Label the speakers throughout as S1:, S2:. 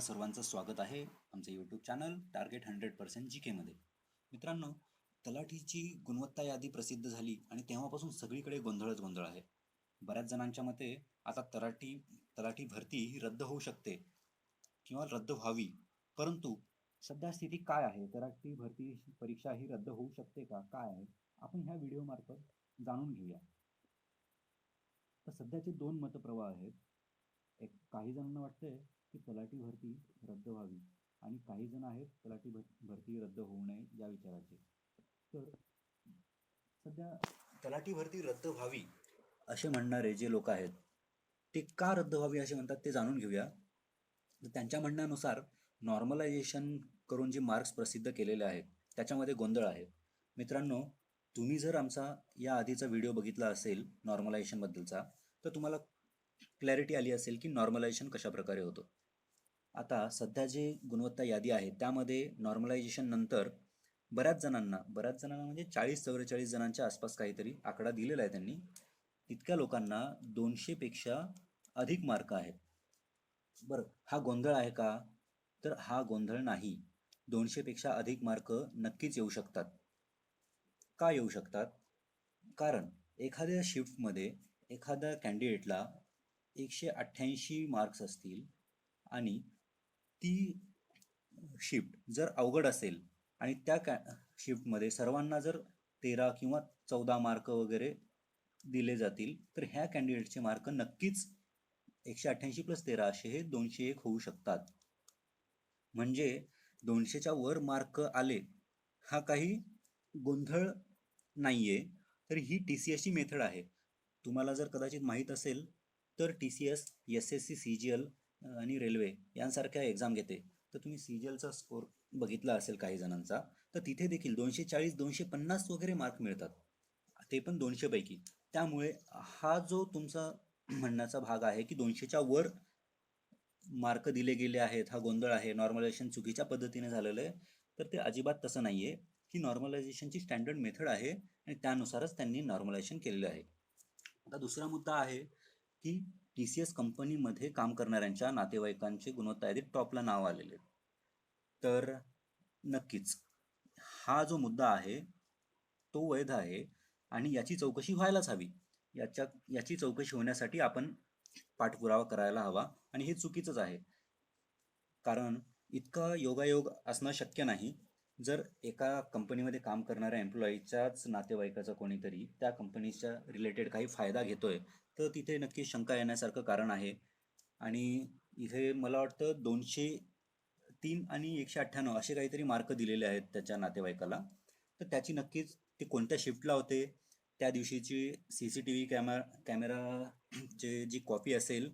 S1: तुम्हा सर्वांचं स्वागत आहे आमचं YouTube channel target hundred percent G केमध्ये मित्रांनो तलाठीची गुणवत्ता यादी प्रसिद्ध झाली आणि तेव्हापासून सगळीकडे गोंधळच गोंधळ आहे. बऱ्याच जणांच्या मते आता तलाठी तलाठी भरती ही रद्द होऊ शकते किंवा रद्द व्हावी. परंतु सध्या स्थिती काय आहे? तलाठी भरती परीक्षा ही रद्द होऊ शकते का? काय आहे? आपण ह्या व्हिडिओमार्फत जाणून घेऊया. तर सध्याचे दोन मतप्रवाह आहेत. एक काही जणांना वाटतंय की तलाठी भरती रद्द व्हावी. आणि काही जण आहेत तलाठी भर भरती रद्द होऊ नये या विचाराचे. तर सध्या तलाठी भरती रद्द व्हावी असे म्हणणारे जे लोक आहेत ते का रद्द व्हावी असे म्हणतात ते जाणून घेऊया. तर त्यांच्या म्हणण्यानुसार नॉर्मलायझेशन करून जे मार्क्स प्रसिद्ध केलेले आहेत त्याच्यामध्ये गोंधळ आहे. मित्रांनो तुम्ही जर आमचा या आधीचा व्हिडिओ बघितला असेल नॉर्मलायझेशनबद्दलचा तर तुम्हाला क्लॅरिटी आली असेल की नॉर्मलायझेशन कशाप्रकारे होतं. आता सध्या जे गुणवत्ता यादी आहे त्यामध्ये नॉर्मलायझेशन नंतर बऱ्याच जणांना बऱ्याच जणांना म्हणजे चाळीस चौवेचाळीस जणांच्या आसपास काहीतरी आकडा दिलेला आहे त्यांनी. तितक्या लोकांना दोनशेपेक्षा अधिक मार्क आहेत. बरं हा गोंधळ आहे का? तर हा गोंधळ नाही. दोनशेपेक्षा अधिक मार्क नक्कीच येऊ शकतात. का येऊ शकतात? कारण एखाद्या शिफ्टमध्ये एखाद्या कॅन्डिडेटला एकशे अठ्ठ्याऐंशी मार्क्स असतील आणि ती शिफ्ट जर अवघड असेल आणि त्या कॅ शिफ्टमध्ये सर्वांना जर तेरा किंवा चौदा मार्क वगैरे दिले जातील तर ह्या कॅन्डिडेटचे मार्क नक्कीच एकशे अठ्ठ्याऐंशी प्लस तेरा असे हे दोनशे एक होऊ शकतात. म्हणजे दोनशेच्या वर मार्क आले हा काही गोंधळ नाही आहे तर ही टी सी एसची मेथड आहे. तुम्हाला जर कदाचित माहीत असेल तर T C S S S C C G L आणि रेल्वे यांसारख्या एक्झाम घेते तर तुम्ही सी जी एलचा स्कोर बघितला असेल काही जणांचा तर तिथे देखील दोनशे चाळीस दोनशे पन्नास वगैरे मार्क मिळतात. ते पण दोनशे पैकी. त्यामुळे हा जो तुमचा म्हणण्याचा भाग आहे की दोनशेच्या वर मार्क दिले गेले आहेत हा गोंधळ आहे नॉर्मलायझेशन चुकीच्या पद्धतीने झालेलं आहे तर ते अजिबात तसं नाही आहे ही नॉर्मलायझेशनची स्टँडर्ड मेथड आहे आणि त्यानुसारच त्यांनी नॉर्मलायझेशन केलेलं आहे. आता दुसरा मुद्दा आहे की टी सी एस कंपनीमध्ये काम करणाऱ्यांच्या नातेवाईकांचे गुणवत्ता यादीत टॉपला नाव आलेले तर नक्कीच हा जो मुद्दा आहे तो वैध आहे आणि याची चौकशी व्हायलाच हवी. याच्या याची चौकशी होण्यासाठी आपण पाठपुरावा करायला हवा आणि हे चुकीचंच आहे. कारण इतका योगायोग असणं शक्य नाही जर एका कंपनीमध्ये काम करणाऱ्या एम्प्लॉईच्याच नातेवाईकाचा कोणीतरी त्या कंपनीच्या रिलेटेड काही फायदा घेतोय तर तिथे नक्की शंका येण्यासारखं कारण आहे. आणि इथे मला वाटतं दोनशे तीन आणि एकशे अठ्ठ्याण्णव असे काहीतरी मार्क दिलेले आहेत त्याच्या नातेवाईकाला. तर त्याची नक्कीच ते कोणत्या शिफ्टला होते त्या दिवशीची C C T V camera कॅमेराचे जी कॉपी असेल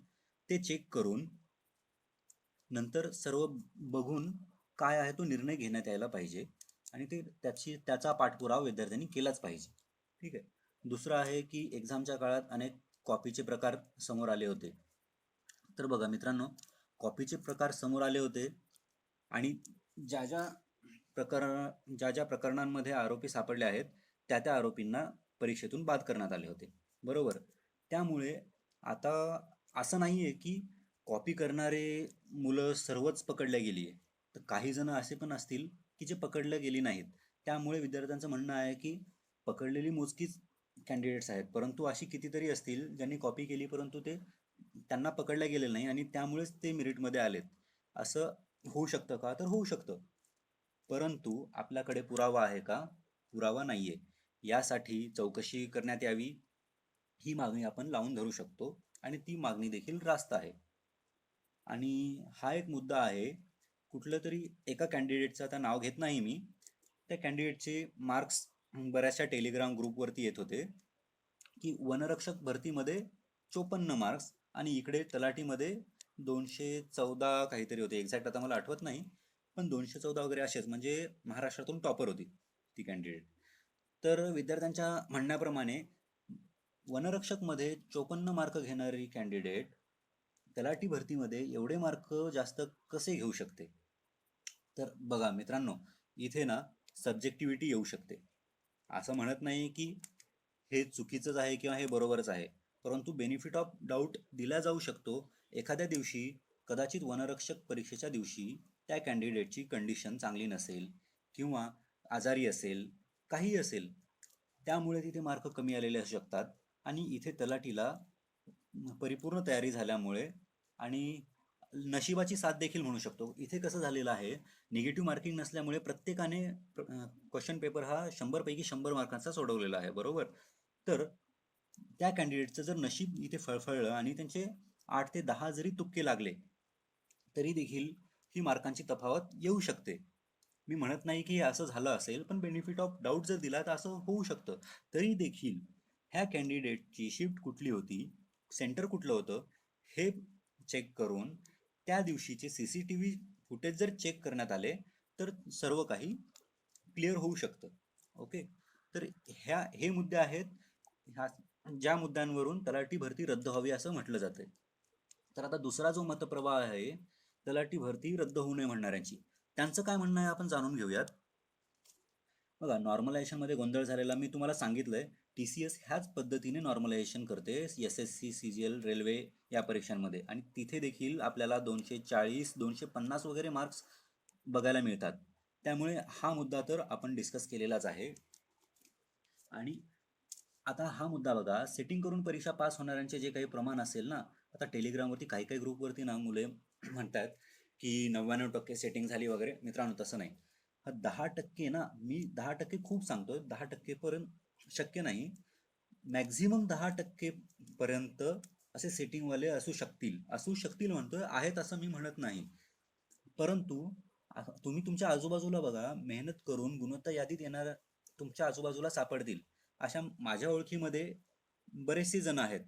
S1: ते चेक करून नंतर सर्व बघून काय आहे तो निर्णय घेण्यात यायला पाहिजे आणि ते त्याची त्याचा पाठपुरावा विद्यार्थ्यांनी केलाच पाहिजे. ठीक आहे? दुसरं आहे की एक्झामच्या काळात अनेक कॉपीचे प्रकार समोर आले होते. तर बघा मित्रांनो कॉपीचे प्रकार समोर आले होते आणि ज्या ज्या प्रकार ज्या ज्या प्रकरणांमध्ये आरोपी सापडले आहेत त्या त्या आरोपींना परीक्षेतून बाद करण्यात आले होते. बरोबर? त्यामुळे आता असं नाही आहे की कॉपी करणारे मुलं सर्वच पकडल्या गेली आहे तर काही जण असे पण असतील की जे पकडले गेली नाहीत. त्यामुळे विद्यार्थ्यांचं म्हणणं आहे की पकडलेली मोजकीच कॅन्डिडेट्स आहेत. परंतु अशी कितीतरी असतील ज्यांनी कॉपी केली परंतु ते त्यांना पकडल्या गेलेलं नाही आणि त्यामुळेच ते मेरिटमध्ये आलेत. असं होऊ शकतं का? तर होऊ शकतं. परंतु आपल्याकडे पुरावा आहे का? पुरावा नाहीये. यासाठी चौकशी करण्यात यावी. ही मागणी आपण लावून धरू शकतो आणि ती मागणी देखील रास्त आहे. आणि हा एक मुद्दा आहे कुठलं तरी एका कॅन्डिडेटचं आता नाव घेत नाही मी. त्या कॅन्डिडेटचे मार्क्स बऱ्याचशा टेलिग्राम ग्रुपवरती येत होते की वनरक्षक भरतीमध्ये चोपन्न मार्क्स आणि इकडे तलाठीमध्ये दोनशे चौदा काहीतरी होते. एक्झॅक्ट आता मला आठवत नाही पण दोनशे चौदा वगैरे असेच. म्हणजे महाराष्ट्रातून टॉपर होती ती कॅन्डिडेट तर विद्यार्थ्यांच्या म्हणण्याप्रमाणे वनरक्षकमध्ये चोपन्न मार्क घेणारी कॅन्डिडेट तलाठी भरतीमध्ये एवढे मार्क जास्त कसे घेऊ शकते? तर बघा मित्रांनो इथे ना सब्जेक्टिव्हिटी येऊ शकते. असं म्हणत नाही की हे चुकीचंच आहे किंवा हे बरोबरच आहे परंतु बेनिफिट ऑफ डाऊट दिला जाऊ शकतो एखाद्या दिवशी कदाचित वनरक्षक परीक्षेच्या दिवशी त्या कॅन्डिडेटची कंडिशन चांगली नसेल किंवा आजारी असेल काही असेल त्यामुळे तिथे मार्क कमी आलेले असू शकतात. आणि इथे तलाठीला परिपूर्ण तयारी झाल्यामुळे आणि नशिबाची साथ देखील म्हणू शकतो. इथे कसं झालेलं आहे निगेटिव्ह मार्किंग नसल्यामुळे प्रत्येकाने क्वेश्चन पेपर हा शंभर पैकी शंभर मार्कांचा सोडवलेला आहे बरोबर? तर त्या कॅन्डिडेटचं जर नशीब इथे फळफळलं आणि त्यांचे आठ ते दहा जरी तुक्के लागले तरी देखील ही मार्कांची तफावत येऊ शकते. मी म्हणत नाही की हे असं झालं असेल पण बेनिफिट ऑफ डाऊट जर दिला तर असं होऊ शकतं. तरी देखील ह्या कॅन्डिडेटची शिफ्ट कुठली होती? सेंटर कुठलं होतं? हे चेक करून त्या दिवशीचे C C T V footage जर चेक करण्यात आले तर सर्व काही क्लिअर होऊ शकतं. ओके तर ह्या हे मुद्दे आहेत. ह्या ज्या मुद्द्यांवरून तलाठी भरती रद्द व्हावी असं म्हटलं जातंय. तर आता दुसरा जो मतप्रवाह आहे तलाठी भरती रद्द होऊ नये म्हणणाऱ्यांची त्यांचं काय म्हणणं आहे आपण जाणून घेऊयात. बघा नॉर्मलायझेशनमध्ये गोंधळ झालेला मी तुम्हाला सांगितलंय. टी सी एस ह्याच पद्धतीने नॉर्मलायझेशन करते. S S C C G L railway या परीक्षांमध्ये. आणि तिथे देखील आपल्याला दोनशे चाळीस दोनशे पन्नास वगैरे मार्क्स बघायला मिळतात. त्यामुळे हा मुद्दा तर आपण डिस्कस केलेलाच आहे. आणि आता हा मुद्दा बघा सेटिंग करून परीक्षा पास होणाऱ्यांचे जे काही प्रमाण असेल ना आता टेलिग्रामवरती काही काही ग्रुपवरती ना मुले म्हणतात की नव्याण्णव टक्के सेटिंग झाली वगैरे. मित्रांनो तसं नाही. हा दहा टक्के ना मी दहा टक्के खूप सांगतोय दहा टक्केपर्यंत शक्य नाही. मॅक्झिमम दहा टक्के पर्यंत असे सेटिंगवाले असू शकतील. असू शकतील म्हणतोय आहेत असं मी म्हणत नाही. परंतु तुम्ही तुमच्या आजूबाजूला बघा मेहनत करून गुणवत्ता यादीत येणार तुमच्या आजूबाजूला सापडतील. अशा माझ्या ओळखीमध्ये बरेचसे जण आहेत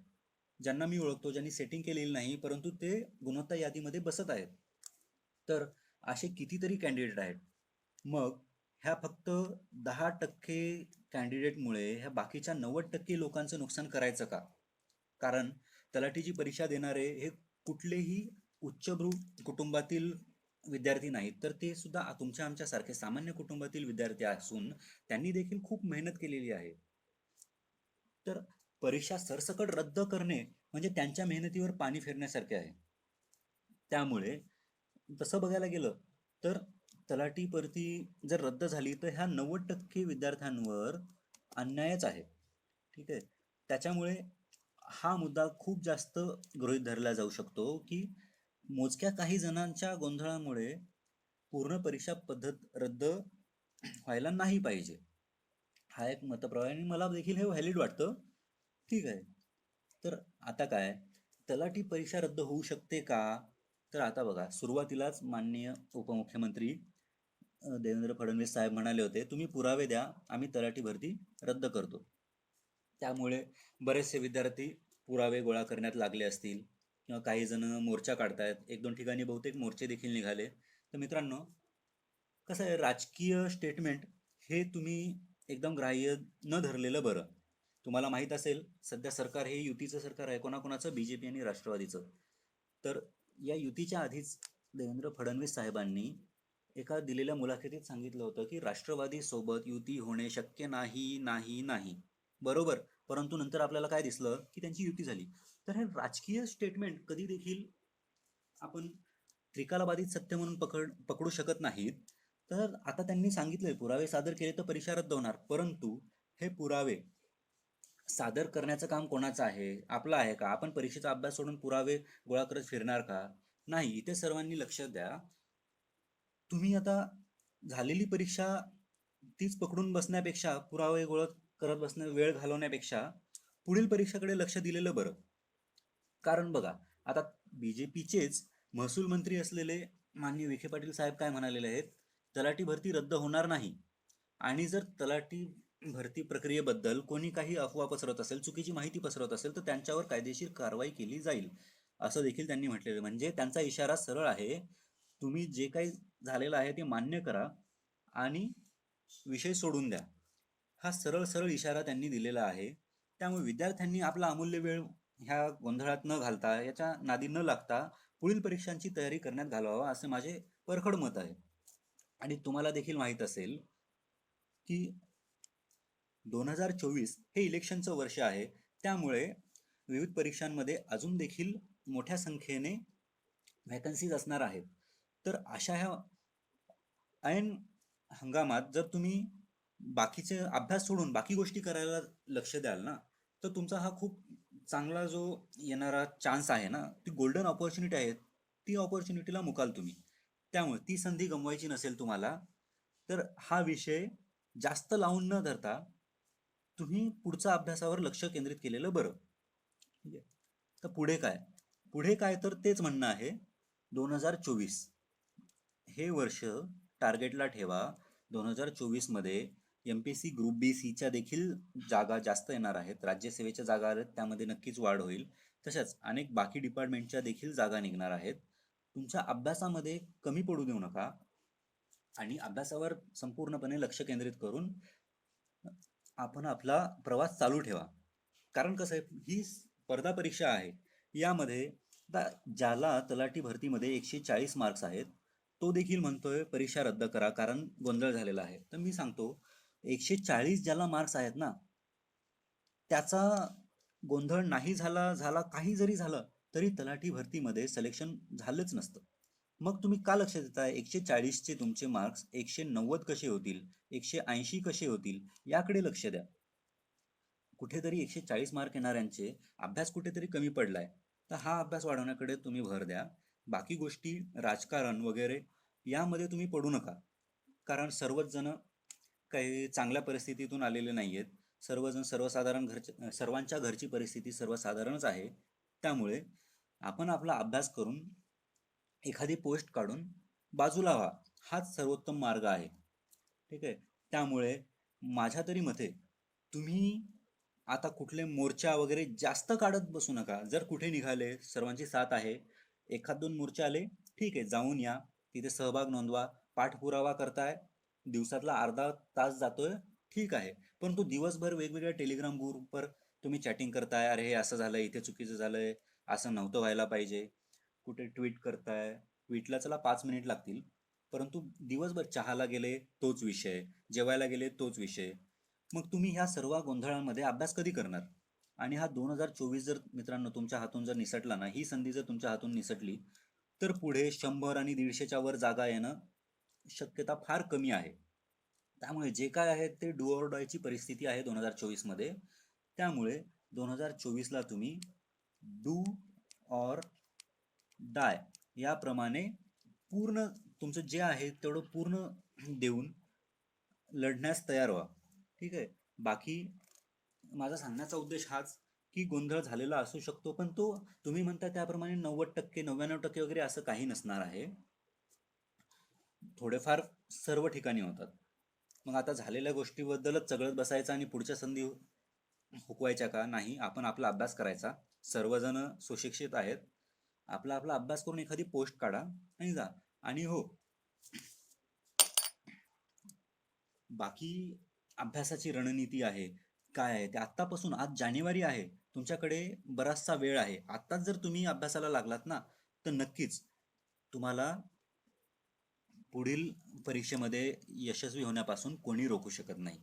S1: ज्यांना मी ओळखतो ज्यांनी सेटिंग केलेली नाही परंतु ते गुणवत्ता यादीमध्ये बसत आहेत. तर असे कितीतरी कॅन्डिडेट आहेत. मग ह्या फक्त दहा टक्के कॅन्डिडेटमुळे ह्या बाकीच्या नव्वद टक्के लोकांचं नुकसान करायचं का? कारण तलाठीची परीक्षा देणारे हे कुठलेही उच्चभ्रू कुटुंबातील विद्यार्थी नाहीत. तर ते सुद्धा तुमच्या आमच्यासारखे सामान्य कुटुंबातील विद्यार्थी असून त्यांनी देखील खूप मेहनत केलेली आहे. तर परीक्षा सरसकट रद्द करणे म्हणजे त्यांच्या मेहनतीवर पाणी फिरण्यासारखे आहे. त्यामुळे तसं बघायला गेलं तर तलाठी परती जर रद्द झाली तर ह्या नव्वद टक्के विद्यार्थ्यांवर अन्यायच आहे. ठीक आहे? त्याच्यामुळे हा मुद्दा खूप जास्त गृहीत धरला जाऊ शकतो की मोजक्या काही जणांच्या गोंधळामुळे पूर्ण परीक्षा पद्धत रद्द व्हायला नाही पाहिजे. हा एक मतप्रवाह आणि मला देखील हे व्हॅलिड वाटतं. ठीक आहे. तर आता काय? तलाठी परीक्षा रद्द होऊ शकते का? तर आता बघा सुरुवातीलाच माननीय उपमुख्यमंत्री देवेंद्र फडणवीस साहेब म्हणाले होते तुम्ही पुरावे द्या आम्ही तलाठी भरती रद्द करतो. त्यामुळे बरेचसे विद्यार्थी पुरावे गोळा करण्यात लागले असतील किंवा काही जण मोर्चा काढतायत. एक दोन ठिकाणी बहुतेक मोर्चे देखील निघाले. तर मित्रांनो कसं आहे राजकीय स्टेटमेंट हे तुम्ही एकदम ग्राह्य न धरलेलं बरं. तुम्हाला माहीत असेल सध्या सरकार हे युतीचं सरकार आहे कोणाकोणाचं? बी जे पी आणि राष्ट्रवादीचं. तर या युतीच्या आधीच देवेंद्र फडणवीस साहेबांनी एका दिलेल्या मुलाखतीत सांगितलं होतं की राष्ट्रवादीसोबत युती होणे शक्य नाही नाही नाही. बरोबर. परंतु नंतर आपल्याला काय दिसलं? की त्यांची युती झाली. तर हे राजकीय स्टेटमेंट कधी देखील आपण त्रिकालाबाधित सत्य म्हणून पकड पकडू शकत नाहीत. तर आता त्यांनी सांगितलंय पुरावे सादर केले तर परीक्षा रद्द होणार परंतु हे पुरावे सादर करण्याचं काम कोणाचं आहे? आपलं आहे का? आपण परीक्षेचा अभ्यास सोडून पुरावे गोळा करत फिरणार का? नाही इथे सर्वांनी लक्ष द्या. तुम्ही आता झालेली परीक्षा तीच पकडून बसण्यापेक्षा पुरावे गोळा करत बसणं वेळ घालवण्यापेक्षा पुढील परीक्षेकडे लक्ष दिलेलं बरं. कारण बघा आता बी जे पीचेच महसूल मंत्री असलेले माननीय विखे पाटील साहेब काय म्हणालेले आहेत? तलाठी भरती रद्द होणार नाही. आणि जर तलाठी भरती प्रक्रियेबद्दल कोणी काही अफवा पसरत असेल चुकीची माहिती पसरत असेल तर त्यांच्यावर कायदेशीर कारवाई केली जाईल असं देखील त्यांनी म्हटलेलं. म्हणजे त्यांचा इशारा सरळ आहे. तुम्ही जे काही झालेलं आहे ते मान्य करा आणि विषय सोडून द्या. हा सरळ सरळ इशारा त्यांनी दिलेला आहे. त्यामुळे विद्यार्थ्यांनी आपला अमूल्य वेळ ह्या गोंधळात न घालता याच्या नादी न लागता पुढील परीक्षांची तयारी करण्यात घालवावा असे माझे परखड मत आहे. आणि तुम्हाला देखील माहीत असेल की दोन हजार चोवीस हे इलेक्शनचं वर्ष आहे. त्यामुळे विविध परीक्षांमध्ये अजून देखील मोठ्या संख्येने व्हॅकन्सीज असणार आहेत. तर अशा ह्या ऐन हंगामात जर तुम्ही बाकीचे अभ्यास सोडून बाकी गोष्टी करायला लक्ष द्याल ना तर तुमचा हा खूप चांगला जो येणारा चान्स आहे ना ती गोल्डन ऑपॉर्च्युनिटी आहे ती ऑपॉर्च्युनिटीला मुकाल तुम्ही. त्यामुळे ती संधी गमवायची नसेल तुम्हाला तर हा विषय जास्त लावून न धरता तुम्ही पुढच्या अभ्यासावर लक्ष केंद्रित केलेलं बरं. ठीक आहे? तर पुढे काय? पुढे काय तर तेच म्हणणं आहे. दोन हजार चोवीस. हे वर्ष टार्गेटला ठेवा. दोन हजार चोवीसमध्ये M P C group B सीच्या देखील जागा जास्त येणार आहेत. राज्यसेवेच्या जागा आहेत त्यामध्ये नक्कीच वाढ होईल. तशाच अनेक बाकी डिपार्टमेंटच्या देखील जागा निघणार आहेत. तुमच्या अभ्यासामध्ये कमी पडू देऊ नका आणि अभ्यासावर संपूर्णपणे लक्ष केंद्रित करून आपण आपला प्रवास चालू ठेवा. कारण कसं आहे ही स्पर्धा परीक्षा आहे. यामध्ये ज्याला तलाठी भरतीमध्ये एकशे चाळीस मार्क्स आहेत तो देखील म्हणतोय परीक्षा रद्द करा कारण गोंधळ झालेला आहे. तर मी सांगतो एकशे चाळीस ज्याला मार्क्स आहेत ना त्याचा गोंधळ नाही झाला झाला काही जरी झालं तरी तलाठी भरतीमध्ये सिलेक्शन झालंच नसतं. मग तुम्ही का लक्ष देताय एकशे चाळीसचे तुमचे मार्क्स एकशे नव्वद कसे होतील? एकशे ऐंशी कसे होतील? याकडे लक्ष द्या. कुठेतरी एकशे चाळीस मार्क येणाऱ्यांचे अभ्यास कुठेतरी कमी पडलाय. तर हा अभ्यास वाढवण्याकडे तुम्ही भर द्या. बाकी गोष्टी राजकारण वगैरे यामध्ये तुम्ही पडू नका. कारण सर्वच जण काही चांगल्या परिस्थितीतून आलेले नाही आहेत सर्वजण सर्वसाधारण घरच्या सर्वांच्या घरची परिस्थिती सर्वसाधारणच आहे. त्यामुळे आपण आपला अभ्यास करून एखादी पोस्ट काढून बाजूला व्हा. हाच सर्वोत्तम मार्ग आहे. ठीक आहे? त्यामुळे माझ्या तरी मते तुम्ही आता कुठले मोर्चा वगैरे जास्त काढत बसू नका. जर कुठे निघाले सर्वांची साथ आहे. एखाद दोन मोर्चा आले ठीक आहे जाऊन या. तिथे सहभाग नोंदवा. पाठपुरावा करताय. दिवसातला अर्धा तास जातोय ठीक आहे. परंतु दिवसभर वेगवेगळ्या टेलिग्राम ग्रुपवर तुम्ही चॅटिंग करताय अरे हे असं झालंय इथे चुकीचं झालंय असं नव्हतं व्हायला पाहिजे. कुठे ट्विट करताय? ट्विटला चला पाच मिनिट लागतील. परंतु दिवसभर चहाला गेले तोच विषय जेवायला गेले तोच विषय. मग तुम्ही ह्या सर्व गोंधळांमध्ये अभ्यास कधी करणार? आणि हा दोन हजार चोवीस जर मित्रांनो तुमच्या हातून जर निसटला ना ही संधी जर तुमच्या हातून निसटली तर पुढे शंभर आणि दीडशेच्या वर जागा येणं शक्यता फार कमी आहे. त्यामुळे जे काय आहे ते डुओरडॉयची परिस्थिती आहे दोन हजार चोवीसमध्ये त्यामुळे दोन हजार चोवीसला तुम्ही डू ऑर डाय याप्रमाणे पूर्ण तुमचं जे आहे तेवढं पूर्ण देऊन लढण्यास तयार व्हा. ठीक आहे? बाकी माझा सांगण्याचा उद्देश हाच की गोंधळ झालेला असू शकतो पण तो तुम्ही म्हणता त्याप्रमाणे नव्वद टक्के नव्याण्णव टक्के वगैरे असं काही नसणार आहे. थोडेफार सर्व ठिकाणी होतात. मग आता झालेल्या गोष्टीबद्दलच चगळत बसायचं आणि पुढच्या संधी हुकवायच्या का? नाही आपण आपला अभ्यास करायचा. सर्वजण सुशिक्षित आहेत. आपला आपला अभ्यास करून एखादी पोस्ट काढा आणि जा. आणि हो. बाकी अभ्यासाची रणनीती आहे. काय आहे? ते आत्तापासून आज जानेवारी आहे. तुमच्याकडे बराचसा वेळ आहे. आत्ताच जर तुम्ही अभ्यासाला लागलात ना तर नक्कीच तुम्हाला पुढील परीक्षेमध्ये यशस्वी होण्यापासून कोणी रोखू शकत नाही.